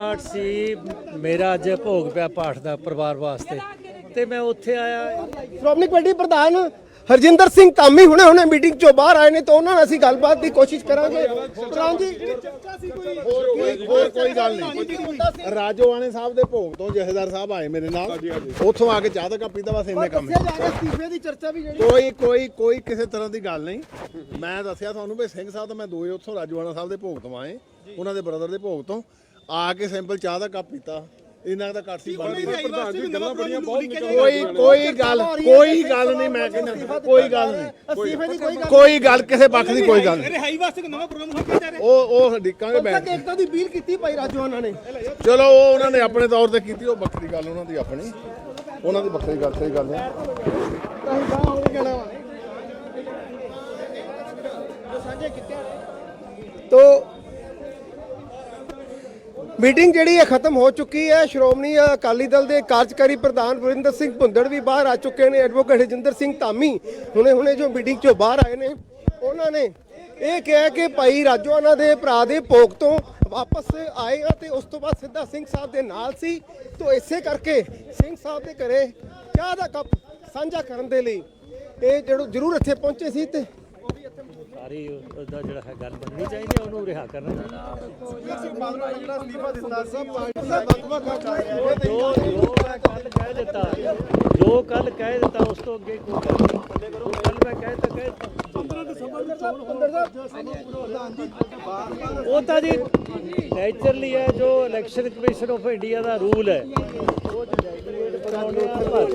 ਪਾਠ ਸੀ। ਮੇਰਾ ਅੱਜ ਭੋਗ ਪਿਆ ਪਾਠ ਦਾ ਪਰਿਵਾਰ ਵਾਸਤੇ। ਤੇ ਮੈਂ ਉੱਥੇ ਆਇਆ। ਸ਼੍ਰੋਮਣੀ ਕਮੇਟੀ ਪ੍ਰਧਾਨ ਹਰਜਿੰਦਰ ਸਿੰਘ ਧਾਮੀ ਹੁਣੇ ਹੁਣੇ ਮੀਟਿੰਗ ਚੋਂ ਬਾਹਰ ਆਏ ਨੇ ਤਾਂ ਉਹਨਾਂ ਨਾਲ ਅਸੀਂ ਗੱਲਬਾਤ ਦੀ ਕੋਸ਼ਿਸ਼ ਕਰਾਂਗੇ। ਪ੍ਰਧਾਨ ਜੀ ਕੋਈ ਹੋਰ ਕੋਈ ਗੱਲ ਨਹੀਂ। ਰਾਜੋਆਣੇ ਸਾਹਿਬ ਦੇ ਭੋਗ ਤੋਂ ਜਥੇਦਾਰ ਸਾਹਿਬ ਆਏ ਮੇਰੇ ਨਾਲ। ਉੱਥੋਂ ਆ ਕੇ ਚਾਹ ਦਾ ਕੱਪ ਪੀਤਾ ਬਸ ਇੰਨੇ ਕੰਮ ਦੱਸਿਆ ਜਾ ਰਿਹਾ ਅਸਤੀਫੇ ਦੀ ਚਰਚਾ ਵੀ ਜਿਹੜੀ ਕੋਈ ਕੋਈ ਕੋਈ ਕਿਸੇ ਤਰ੍ਹਾਂ ਦੀ ਗੱਲ ਨਹੀਂ। ਮੈਂ ਦੱਸਿਆ ਤੁਹਾਨੂੰ ਵੀ ਸਿੰਘ ਸਾਹਿਬ ਤਾਂ ਮੈਂ ਦੋਏ ਉੱਥੋਂ ਰਾਜੋਆਣਾ ਸਾਹਿਬ ਦੇ ਭੋਗ ਤੋਂ ਆਏ ਉਹਨਾਂ ਦੇ ਬ੍ਰਦਰ ਦੇ ਭੋਗ ਤੋਂ। ਆ ਕੇ ਸਿੰਪਲ ਚਾਹ ਦਾ ਕੱਪ ਪੀਤਾ। ਇਹਨਾਂ ਦਾ ਘੱਟ ਸੀ ਬਣਦੀ ਪ੍ਰਧਾਨ ਜੀ ਗੱਲਾਂ ਬੜੀਆਂ ਬਹੁਤ ਕੋਈ ਕੋਈ ਗੱਲ ਕੋਈ ਗੱਲ ਨਹੀਂ। ਮੈਂ ਕਹਿੰਦਾ ਕੋਈ ਗੱਲ ਨਹੀਂ। ਕੋਈ ਗੱਲ ਕੋਈ ਗੱਲ ਕਿਸੇ ਪੱਖ ਦੀ ਕੋਈ ਗੱਲ ਨਹੀਂ। ਰਿਹਾਈ ਵਾਸਤੇ ਇੱਕ ਨਵਾਂ ਪ੍ਰੋਗਰਾਮ ਹੋ ਕੇ ਜਾ ਰਿਹਾ। ਉਹ ਉਹ ਡਿੱਕਾਂਗੇ ਬੈਠ ਤੱਕ ਏਕਤਾ ਦੀ ਅਪੀਲ ਕੀਤੀ ਭਾਈ ਰਾਜੋਆਨਾ ਨੇ। ਚਲੋ ਉਹ ਉਹਨਾਂ ਨੇ ਆਪਣੇ ਤੌਰ ਤੇ ਕੀਤੀ ਉਹ ਵੱਖਰੀ ਗੱਲ ਉਹਨਾਂ ਦੀ ਆਪਣੀ। ਉਹਨਾਂ ਦੀ ਵੱਖਰੀ ਗੱਲ ਸਹੀ ਗੱਲ ਹੈ। ਤੋ ਮੀਟਿੰਗ ਜਿਹੜੀ ਹੈ ਖਤਮ ਹੋ ਚੁੱਕੀ ਹੈ। ਸ਼੍ਰੋਮਣੀ ਅਕਾਲੀ ਦਲ ਦੇ ਕਾਰਜਕਾਰੀ ਪ੍ਰਧਾਨ ਵਰਿੰਦਰ ਸਿੰਘ ਭੁੰਦੜ ਵੀ ਬਾਹਰ ਆ ਚੁੱਕੇ ਨੇ। ਐਡਵੋਕੇਟ ਹਰਜਿੰਦਰ ਸਿੰਘ ਧਾਮੀ ਹੁਣੇ ਹੁਣੇ ਜੋ ਮੀਟਿੰਗ ਚੋਂ ਬਾਹਰ ਆਏ ਨੇ। ਉਹਨਾਂ ਨੇ ਇਹ ਕਿਹਾ ਕਿ ਭਾਈ ਰਾਜੋਆਨਾ ਦੇ ਭਰਾ ਦੇ ਭੋਗ ਤੋਂ ਵਾਪਸ ਆਏਗਾ ਆ ਤੇ ਉਸ ਤੋਂ ਬਾਅਦ ਸਿੱਧਾ ਸਿੰਘ ਸਾਹਿਬ ਦੇ ਨਾਲ ਸੀ। ਤੋਂ ਇਸੇ ਕਰਕੇ ਸਿੰਘ ਸਾਹਿਬ ਦੇ ਘਰੇ ਚਾਹ ਦਾ ਕੱਪ ਸਾਂਝਾ ਕਰਨ ਦੇ ਲਈ ਇਹ ਜਿਹੜਾ ਜ਼ਰੂਰ ਇੱਥੇ ਪਹੁੰਚੇ ਸੀ ਤੇ ਸਾਰੀ ਉਹਦਾ ਜਿਹੜਾ ਹੈ ਗੱਲ ਮੰਨਣੀ ਚਾਹੀਦੀ ਉਹਨੂੰ ਰਿਹਾ ਕਰਨਾ ਜੋ ਜੋ ਮੈਂ ਕੱਲ ਕਹਿ ਦਿੱਤਾ, ਜੋ ਕੱਲ ਕਹਿ ਦਿੱਤਾ, ਉਸ ਤੋਂ ਅੱਗੇ ਕੋਈ ਗੱਲ ਨਹੀਂ। ਕੱਲ ਮੈਂ ਕਹਿ ਦਿੱਤਾ ਕਹਿ ਦਿੱਤਾ। ਉਹ ਤਾਂ ਜੀ ਨੇਚਰਲੀ ਹੈ, ਜੋ ਇਲੈਕਸ਼ਨ ਕਮਿਸ਼ਨ ਆਫ ਇੰਡੀਆ ਦਾ ਰੂਲ ਹੈ। ਉਹ ਡੈਲੀਗੇਟ ਬਣਾਉਣੇ ਆ ਭਾਰਤ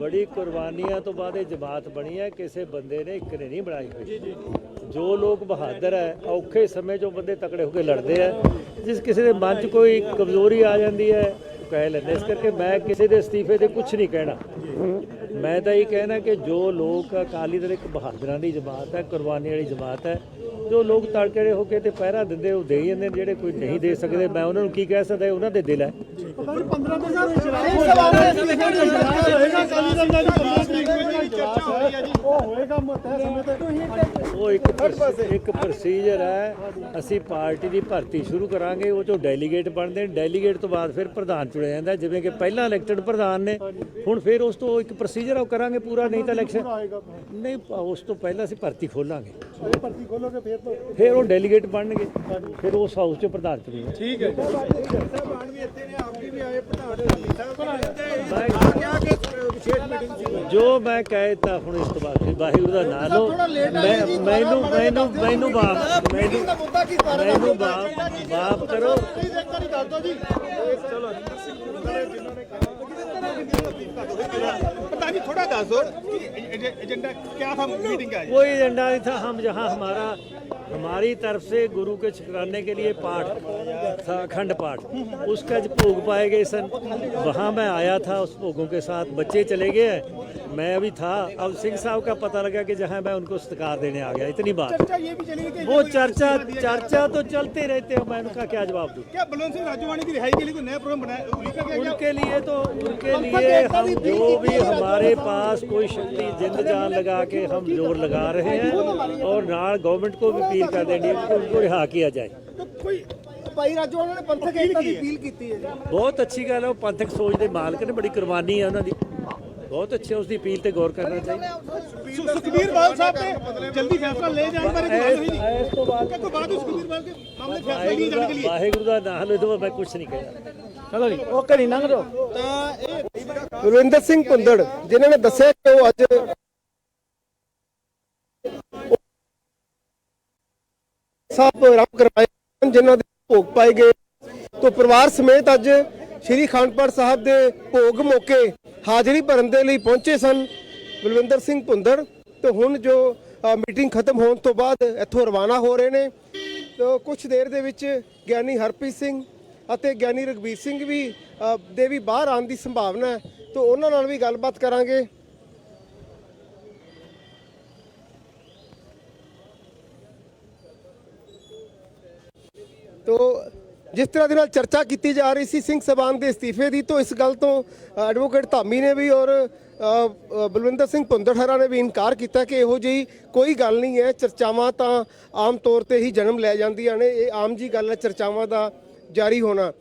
ਬੜੀ ਕੁਰਬਾਨੀਆਂ ਤੋਂ ਬਾਅਦ ਇਹ ਜਮਾਤ ਬਣੀ ਹੈ ਕਿਸੇ ਬੰਦੇ ਨੇ ਇੱਕ ਨੇ ਨਹੀਂ ਬਣਾਈ ਹੋਈ। ਜੋ ਲੋਕ ਬਹਾਦਰ ਹੈ ਔਖੇ ਸਮੇਂ 'ਚੋਂ ਬੰਦੇ ਤਕੜੇ ਹੋ ਕੇ ਲੜਦੇ ਆ ਜਿਸ ਕਿਸੇ ਦੇ ਮਨ 'ਚ ਕੋਈ ਕਮਜ਼ੋਰੀ ਆ ਜਾਂਦੀ ਹੈ ਉਹ ਕਹਿ ਲੈਂਦੇ ਇਸ ਕਰਕੇ ਮੈਂ ਕਿਸੇ ਦੇ ਅਸਤੀਫੇ ਤੇ ਕੁਝ ਨਹੀਂ ਕਹਿਣਾ। ਮੈਂ ਤਾਂ ਇਹ ਕਹਿਣਾ ਕਿ ਜੋ ਲੋਕ ਅਕਾਲੀ ਦਲ ਇੱਕ ਬਹਾਦਰਾਂ ਦੀ ਜਮਾਤ ਹੈ, ਕੁਰਬਾਨੀ ਵਾਲੀ ਜਮਾਤ ਹੈ, ਜੋ ਲੋਕ ਤੜਕੜੇ ਹੋ ਕੇ ਤੇ ਪਹਿਰਾ ਦਿੰਦੇ ਉਹ ਦੇ ਹੀ ਜਾਂਦੇ ਨੇ, ਜਿਹੜੇ ਕੋਈ ਨਹੀਂ ਦੇ ਸਕਦੇ, ਮੈਂ ਉਹਨਾਂ ਨੂੰ ਕੀ ਕਹਿ ਸਕਦਾ ਉਹਨਾਂ ਦੇ ਦਿਲ ਹੈ। ਉਹ ਇੱਕ ਇੱਕ ਪ੍ਰੋਸੀਜਰ ਹੈ, ਅਸੀਂ ਪਾਰਟੀ ਦੀ ਭਰਤੀ ਸ਼ੁਰੂ ਕਰਾਂਗੇ, ਉਹ ਚੋਂ ਡੈਲੀਗੇਟ ਬਣਦੇ ਨੇ ਡੈਲੀਗੇਟ ਤੋਂ ਬਾਅਦ ਫਿਰ ਪ੍ਰਧਾਨ ਚੁਣਿਆ ਜਾਂਦਾ, ਜਿਵੇਂ ਕਿ ਪਹਿਲਾਂ ਇਲੈਕਟਡ ਪ੍ਰਧਾਨ ਨੇ, ਹੁਣ ਫਿਰ ਉਸ ਤੋਂ ਇੱਕ ਪ੍ਰੋਸੀਜਰ ਜਿਹੜਾ ਕਰਾਂਗੇ ਪੂਰਾ ਨਹੀਂ ਤਾਂ ਇਲੈਕਸ਼ਨ ਨਹੀਂ ਉਸ ਤੋਂ ਪਹਿਲਾਂ ਅਸੀਂ ਭਰਤੀ ਖੋਲਾਂਗੇ। ਭਰਤੀ ਖੋਲੋਗੇ ਫਿਰ ਤੋਂ ਫਿਰ ਉਹ ਡੈਲੀਗੇਟ ਬਣਨਗੇ। ਫਿਰ ਉਸ ਹਾਊਸ 'ਚ ਪ੍ਰਧਾਨ ਚੁਣੇ ਠੀਕ ਹੈ ਜੋ। ਮੈਂ ਕਹਿਤਾ ਹੁਣ ਇਸ ਤੋਂ ਬਾਅਦ ਵੀ ਵਾਹਿਗੁਰੂ ਦਾ ਨਾਮ ਲਓ। ਮੈਨੂੰ ਮੈਨੂੰ ਮੈਨੂੰ ਬਾਪ ਮੈਨੂੰ ਮੈਨੂੰ ਬਾਪ ਬਾਪ ਕਰੋ। ਚਲੋ ਜਿਨ੍ਹਾਂ ਨੇ ਕਹਾ दो एजेंडा क्या था मीटिंग का कोई एजेंडा नहीं था हम जहाँ हमारा हमारी तरफ़ से गुरु के छुड़ाने के लिए पाठ था अखंड पाठ उसका जो भोग पाए गए सन वहाँ मैं आया था उस भोगों के साथ बच्चे चले गए हैं मैं अभी था अब सिंह साहब का पता लगा कि जहाँ मैं उनको सत्कार देने आ गया इतनी बात ये भी चलेगी कि वो चर्चा चर्चा तो चलते रहते हैं मैं उनका क्या जवाब दूँ क्या बलवंत सिंह राजवानी की रिहाई के लिए कोई नया प्रोग्राम बनाया लिखा गया क्या उनके लिए तो उनके लिए हम जो भी हमारे पास कोई शक्ति जिंद जान लगा के हम जोर लगा रहे हैं और नाल गवर्नमेंट को भी अपील कर देंगे कि उनको रिहा किया जाए तो कोई ਭਾਈ ਰਾਜੋਆਨਾ ਨੇ ਪੰਥਕ ਏਕਤਾ ਦੀ ਅਪੀਲ ਕੀਤੀ ਹੈ ਜੀ ਬਹੁਤ ਅੱਛੀ ਗੱਲ ਹੈ ਉਹ ਪੰਥਕ ਸੋਚ ਦੇ ਮਾਲਕ ਨੇ ਬੜੀ ਕੁਰਬਾਨੀ ਹੈ ਉਹਨਾਂ ਦੀ ਬਹੁਤ ਅੱਛੇ ਉਸ ਦੀ ਅਪੀਲ ਤੇ ਗੌਰ ਕਰਨਾ ਚਾਹੀਦਾ। ਸੁਖਬੀਰ ਬਾਲ ਸਾਹਿਬ ਨੇ ਜਲਦੀ ਫੈਸਲਾ ਲੈ ਜਾਣ ਬਾਰੇ ਗੱਲ ਨਹੀਂ। ਇਸ ਤੋਂ ਬਾਅਦ ਕੋਈ ਬਾਤ ਸੁਖਬੀਰ ਬਾਲ ਦੇ ਮਾਮਲੇ ਫੈਸਲਾ ਨਹੀਂ ਜਾਣ ਦੇ ਲਈ ਵਾਹਿਗੁਰੂ ਦਾ ਨਾਮ ਲੈ ਦੋ ਮੈਂ ਕੁਝ ਨਹੀਂ ਕਹਿਆ ਚਲੋ ਜੀ ਉਹ ਘਰੀ ਲੰਘ ਦੋ ਤਾਂ ਇਹ ਰਵਿੰਦਰ ਸਿੰਘ ਕੁੰਦੜ ਜਿਨ੍ਹਾਂ ਨੇ ਦੱਸਿਆ ਕਿ ਉਹ ਅੱਜ ਸਾਹਿਬ ਰਾਮ ਕਰਵਾਏ ਜਿਨ੍ਹਾਂ ਦੇ ਭੋਗ ਪਾਏ ਗਏ। ਤੋਂ ਪਰਿਵਾਰ ਸਮੇਤ ਅੱਜ ਸ਼੍ਰੀ ਖਾਨਪੁਰ ਸਾਹਿਬ ਦੇ ਭੋਗ ਮੌਕੇ ਹਾਜ਼ਰੀ ਭਰਨ ਦੇ ਲਈ ਪਹੁੰਚੇ ਸਨ ਬਲਵਿੰਦਰ ਸਿੰਘ ਭੁੰਦਰ ਤੇ ਹੁਣ ਜੋ ਮੀਟਿੰਗ ਖਤਮ ਹੋਣ ਤੋਂ ਬਾਅਦ ਇੱਥੋਂ ਰਵਾਨਾ ਹੋ ਰਹੇ ਨੇ। ਤਾਂ ਕੁਝ ਦੇਰ ਦੇ ਵਿੱਚ ਗਿਆਨੀ ਹਰਪ੍ਰੀਤ ਸਿੰਘ ਅਤੇ ਗਿਆਨੀ ਰਗਵੀਰ ਸਿੰਘ ਵੀ ਦੇ ਵੀ ਬਾਹਰ ਆਉਣ ਦੀ ਸੰਭਾਵਨਾ ਹੈ। ਤਾਂ, ਉਹਨਾਂ ਨਾਲ ਵੀ ਗੱਲਬਾਤ ਕਰਾਂਗੇ ਤੋ ਜਿਸ ਤਰ੍ਹਾਂ ਦੇ ਨਾਲ ਚਰਚਾ ਕੀਤੀ ਜਾ ਰਹੀ ਸੀ ਸਿੰਘ ਸਭਾਨ ਦੇ ਅਸਤੀਫੇ ਦੀ ਤੋਂ ਇਸ ਗੱਲ ਤੋਂ ਐਡਵੋਕੇਟ ਧਾਮੀ ਨੇ ਵੀ ਔਰ ਬਲਵਿੰਦਰ ਸਿੰਘ ਭੁੰਦੜਹਰਾ ਨੇ ਵੀ ਇਨਕਾਰ ਕੀਤਾ ਕਿ ਇਹੋ ਜਿਹੀ ਕੋਈ ਗੱਲ ਨਹੀਂ ਹੈ। ਚਰਚਾਵਾਂ ਤਾਂ ਆਮ ਤੌਰ ਤੇ ਹੀ ਜਨਮ ਲੈ ਜਾਂਦੀਆਂ ਨੇ। ਇਹ ਆਮ ਜੀ ਗੱਲ ਹੈ ਚਰਚਾਵਾਂ ਦਾ ਜਾਰੀ ਹੋਣਾ।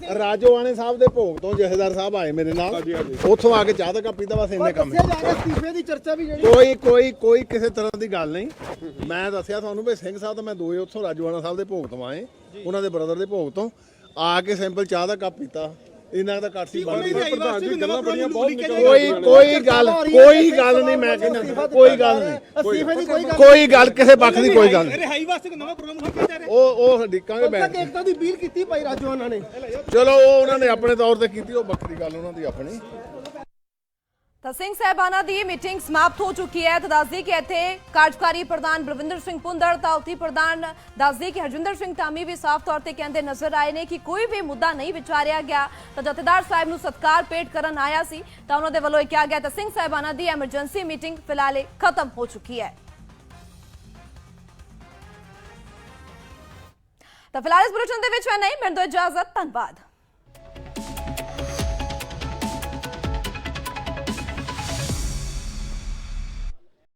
ਰਾਜੋਆਣੇ ਸਾਹਿਬ ਦੇ ਭੋਗ ਤੋਂ ਜਥੇਦਾਰ ਸਾਹਿਬ ਆਏ ਮੇਰੇ ਨਾਲ। ਉੱਥੋਂ ਆ ਕੇ ਚਾਹ ਦਾ ਕੱਪ ਪੀਤਾ ਬਸ ਇੰਨੇ ਕੰਮ ਹੈ। ਜਾ ਰਿਹਾ ਅਸਤੀਫੇ ਦੀ ਚਰਚਾ ਵੀ ਜਿਹੜੀ ਕੋਈ ਕੋਈ ਕੋਈ ਕਿਸੇ ਤਰ੍ਹਾਂ ਦੀ ਗੱਲ ਨਹੀਂ। ਮੈਂ ਦੱਸਿਆ ਤੁਹਾਨੂੰ ਵੀ ਸਿੰਘ ਸਾਹਿਬ ਤਾਂ ਮੈਂ ਦੋਏ ਉੱਥੋਂ ਰਾਜੋਆਣਾ ਸਾਹਿਬ ਦੇ ਭੋਗ ਤੋਂ ਆਏ। ਉਹਨਾਂ ਦੇ ਬ੍ਰਦਰ ਦੇ ਭੋਗ ਤੋਂ ਆ ਕੇ ਸਿੰਪਲ ਚਾਹ ਦਾ ਕੱਪ ਪੀਤਾ। ਇਹਨਾਂ ਦਾ ਕੱਟ ਸੀ ਬੰਦ ਪ੍ਰਧਾਨ ਜੀ ਗੱਲਾਂ ਬੜੀਆਂ ਬਹੁਤ ਕੋਈ ਕੋਈ ਗੱਲ ਕੋਈ ਗੱਲ ਨਹੀਂ ਮੈਂ ਕਹਿੰਦਾ ਕੋਈ ਗੱਲ ਨਹੀਂ ਕੋਈ ਗੱਲ ਕੋਈ ਗੱਲ ਕਿਸੇ ਪੱਖ ਦੀ ਕੋਈ ਗੱਲ ਨਹੀਂ। ਰਿਹਾਈ ਵਾਸਤੇ ਇੱਕ ਨਵਾਂ ਪ੍ਰੋਗਰਾਮ ਖੋਲ੍ਹਿਆ ਜਾ ਰਿਹਾ। ਉਹ ਉਹ ਡਿੱਕਾਂਗੇ ਬੈਠ ਕੇ ਏਕਤਾ ਦੀ ਅਪੀਲ ਕੀਤੀ ਭਾਈ ਰਾਜਵਾਨਾ ਨੇ। ਚਲੋ ਉਹ ਉਹਨਾਂ ਨੇ ਆਪਣੇ ਤੌਰ ਤੇ ਕੀਤੀ ਉਹ ਵੱਖਰੀ ਗੱਲ ਉਹਨਾਂ ਦੀ ਆਪਣੀ। ਤਾਂ ਸਿੰਘ ਸਾਹਿਬਾਨਾਂ ਦੀ ਮੀਟਿੰਗ ਸਮਾਪਤ ਹੋ ਚੁੱਕੀ ਹੈ। ਤਾਂ ਦੱਸਦੀ ਕਿ ਇੱਥੇ ਕਾਰਜਕਾਰੀ ਪ੍ਰਧਾਨ ਬਲਵਿੰਦਰ ਸਿੰਘ ਪੁੰਦੜ ਤਾਂ ਉਤੀ ਪ੍ਰਧਾਨ ਦੱਸਦੀ ਕਿ ਹਰਜਿੰਦਰ ਸਿੰਘ ਧਾਮੀ ਵੀ ਸਾਫ਼ ਤੌਰ ਤੇ ਕਹਿੰਦੇ ਨਜ਼ਰ ਆਏ ਨੇ ਕਿ ਕੋਈ ਵੀ ਮੁੱਦਾ ਨਹੀਂ ਵਿਚਾਰਿਆ ਗਿਆ। ਤਾਂ ਜਥੇਦਾਰ ਸਾਹਿਬ ਨੂੰ ਸਤਕਾਰ ਭੇਟ ਕਰਨ ਆਇਆ ਸੀ। ਤਾਂ ਉਹਨਾਂ ਦੇ ਵੱਲੋਂ ਇਹ ਕਿਹਾ ਗਿਆ ਤਾਂ ਸਿੰਘ ਸਾਹਿਬਾਨਾਂ ਦੀ ਐਮਰਜੈਂਸੀ ਮੀਟਿੰਗ ਫਿਲਹਾਲ ਇਹ ਖਤਮ ਹੋ ਚੁੱਕੀ ਹੈ। ਤਾਂ ਫਿਲਹਾਲ ਇਸ ਬੁਲੇਟਿਨ ਦੇ ਵਿੱਚ ਮੈਂ ਨਹੀਂ ਮੈਨੂੰ ਇਜਾਜ਼ਤ, ਧੰਨਵਾਦ।